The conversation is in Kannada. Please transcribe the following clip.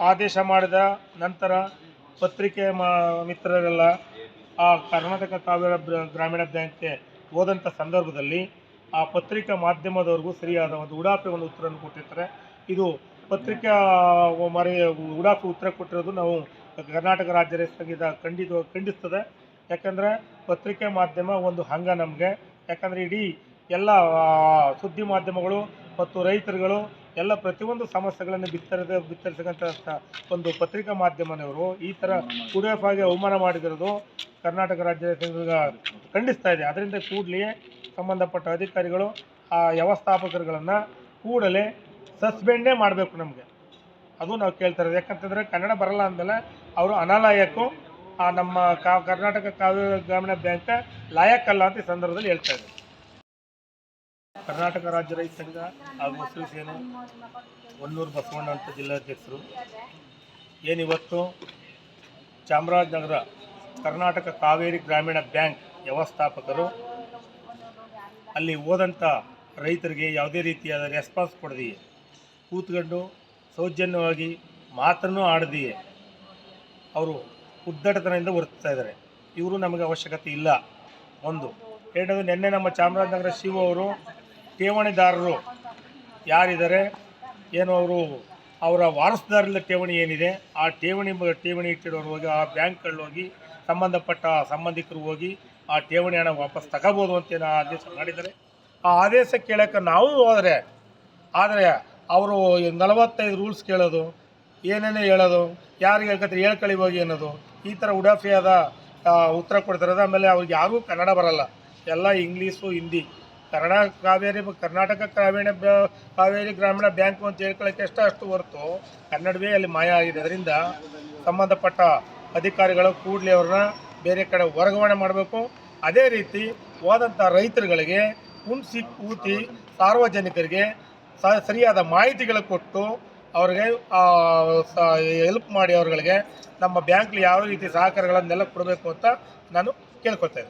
ಆದೇಶ ಮಾಡಿದ ನಂತರ ಪತ್ರಿಕೆ ಮಿತ್ರರೆಲ್ಲ ಆ ಕರ್ನಾಟಕ ಕಾವೇರಿ ಗ್ರಾಮೀಣ ಬ್ಯಾಂಕ್ಗೆ ಹೋದಂಥ ಸಂದರ್ಭದಲ್ಲಿ ಆ ಪತ್ರಿಕಾ ಮಾಧ್ಯಮದವ್ರಿಗೂ ಸರಿಯಾದ ಒಂದು ಉಡಾಫೆ ಒಂದು ಉತ್ತರವನ್ನು ಕೊಟ್ಟಿರ್ತಾರೆ. ಇದು ಪತ್ರಿಕಾ ಮರೆ, ಉಡಾಫೆ ಉತ್ತರ ಕೊಟ್ಟಿರೋದು ನಾವು ಕರ್ನಾಟಕ ರಾಜ್ಯ ರೈತ ಖಂಡಿತ, ಖಂಡಿಸ್ತದೆ. ಯಾಕಂದರೆ ಪತ್ರಿಕೆ ಮಾಧ್ಯಮ ಒಂದು ಹಂಗ ನಮಗೆ. ಯಾಕಂದರೆ ಇಡೀ ಎಲ್ಲ ಸುದ್ದಿ ಮಾಧ್ಯಮಗಳು ಮತ್ತು ರೈತರುಗಳು ಎಲ್ಲ ಪ್ರತಿಯೊಂದು ಸಮಸ್ಯೆಗಳನ್ನು ಬಿತ್ತರದ ಬಿತ್ತರಿಸಕ್ಕಂಥ ಒಂದು ಪತ್ರಿಕಾ ಮಾಧ್ಯಮದವರು ಈ ಥರ ಆಗಿ ಅವಮಾನ ಮಾಡಿದಿರೋದು ಕರ್ನಾಟಕ ರಾಜ್ಯ ಸಂಘ ಖಂಡಿಸ್ತಾ ಇದೆ. ಅದರಿಂದ ಕೂಡಲೇ ಸಂಬಂಧಪಟ್ಟ ಅಧಿಕಾರಿಗಳು ಆ ವ್ಯವಸ್ಥಾಪಕರುಗಳನ್ನು ಕೂಡಲೇ ಸಸ್ಪೆಂಡೇ ಮಾಡಬೇಕು ನಮಗೆ. ಅದು ನಾವು ಕೇಳ್ತಾ ಇರೋದು. ಯಾಕಂತಂದರೆ ಕನ್ನಡ ಬರಲ್ಲ ಅಂದಮೇಲೆ ಅವರು ಅನಾಲಾಯಕ ಆ ನಮ್ಮ ಕರ್ನಾಟಕ ಕಾವೇರಿ ಗ್ರಾಮೀಣ ಬ್ಯಾಂಕ್ ಲಾಯಕ್ಕಲ್ಲ ಅಂತ ಈ ಸಂದರ್ಭದಲ್ಲಿ ಹೇಳ್ತಾ ಇದ್ದಾರೆ. ಕರ್ನಾಟಕ ರಾಜ್ಯ ರೈತ ಸಂಘ ಹಾಗೂ ಹಸಿರು ಸೇನೆ ಹೊನ್ನೂರು ಬಸವಣ್ಣ ಅಂತ ಜಿಲ್ಲಾಧ್ಯಕ್ಷರು ಏನಿವತ್ತು ಚಾಮರಾಜನಗರ ಕರ್ನಾಟಕ ಕಾವೇರಿ ಗ್ರಾಮೀಣ ಬ್ಯಾಂಕ್ ವ್ಯವಸ್ಥಾಪಕರು ಅಲ್ಲಿ ಹೋದಂಥ ರೈತರಿಗೆ ಯಾವುದೇ ರೀತಿಯಾದ ರೆಸ್ಪಾನ್ಸ್ ಕೊಡದೆಯೇ? ಕೂತ್ಕೊಂಡು ಸೌಜನ್ಯವಾಗಿ ಮಾತನ್ನು ಆಡದೆಯೇ? ಅವರು ಉದ್ದಟತನದಿಂದ ಬರ್ತಾ ಇದ್ದಾರೆ. ಇವರು ನಮಗೆ ಅವಶ್ಯಕತೆ ಇಲ್ಲ. ಒಂದು. ಎರಡನೇದು, ನಿನ್ನೆ ನಮ್ಮ ಚಾಮರಾಜನಗರ ಶಿವ ಅವರು ಠೇವಣಿದಾರರು ಯಾರಿದ್ದಾರೆ? ಏನು ಅವರು ಅವರ ವಾರಸುದಾರರ ಠೇವಣಿ ಏನಿದೆ? ಆ ಠೇವಣಿ ಠೇವಣಿ ಇಟ್ಟಿರೋರು ಹೋಗಿ, ಆ ಬ್ಯಾಂಕ್ಗಳಲ್ಲಿ ಹೋಗಿ, ಸಂಬಂಧಪಟ್ಟ ಸಂಬಂಧಿಕರು ಹೋಗಿ ಆ ಠೇವಣಿ ಹಣ ವಾಪಸ್ ತಗೋಬೋದು ಅಂತ ಆದೇಶ ಮಾಡಿದ್ದಾರೆ. ಆ ಆದೇಶ ಕೇಳೋಕ್ಕೆ ನಾವು ಹೋದರೆ, ಆದರೆ ಅವರು ನಲವತ್ತೈದು ರೂಲ್ಸ್ ಕೇಳೋದು, ಏನೇನೇ ಹೇಳೋದು, ಯಾರಿಗೆ ಹೇಳ್ಕತ್ರಿ ಹೇಳ್ಕೊಳ್ಳಿ ಹೋಗಿ ಅನ್ನೋದು, ಈ ಥರ ಉಡಾಫಿಯಾದ ಉತ್ತರ ಕೊಡ್ತಾರೆ. ಆಮೇಲೆ ಅವ್ರಿಗೆ ಯಾರಿಗೂ ಕನ್ನಡ ಬರಲ್ಲ. ಎಲ್ಲ ಇಂಗ್ಲೀಷು, ಹಿಂದಿ. ಕನ್ನಡ ಕಾವೇರಿ, ಕರ್ನಾಟಕ ಗ್ರಾಮೀಣ ಕಾವೇರಿ ಗ್ರಾಮೀಣ ಬ್ಯಾಂಕು ಅಂತ ಹೇಳ್ಕೊಳ್ಳೋಕ್ಕೆ ಎಷ್ಟು ಅಷ್ಟು ಹೊರತು ಕನ್ನಡವೇ ಅಲ್ಲಿ ಮಾಯ ಆಗಿದೆ ಅದರಿಂದ ಸಂಬಂಧಪಟ್ಟ ಅಧಿಕಾರಿಗಳು ಕೂಡಲೇ ಅವ್ರನ್ನ ಬೇರೆ ಕಡೆ ವರ್ಗಾವಣೆ ಮಾಡಬೇಕು. ಅದೇ ರೀತಿ ಹೋದಂಥ ರೈತರುಗಳಿಗೆ ಕುಣಿಸಿ ಕೂತಿ ಸಾರ್ವಜನಿಕರಿಗೆ ಸರಿಯಾದ ಮಾಹಿತಿಗಳು ಕೊಟ್ಟು ಅವ್ರಿಗೆ ಹೆಲ್ಪ್ ಮಾಡಿ ಅವ್ರಗಳಿಗೆ ನಮ್ಮ ಬ್ಯಾಂಕ್ಲಿ ಯಾವ ರೀತಿ ಸಹಕಾರಗಳನ್ನೆಲ್ಲ ಕೊಡಬೇಕು ಅಂತ ನಾನು ಕೇಳ್ಕೊತಾ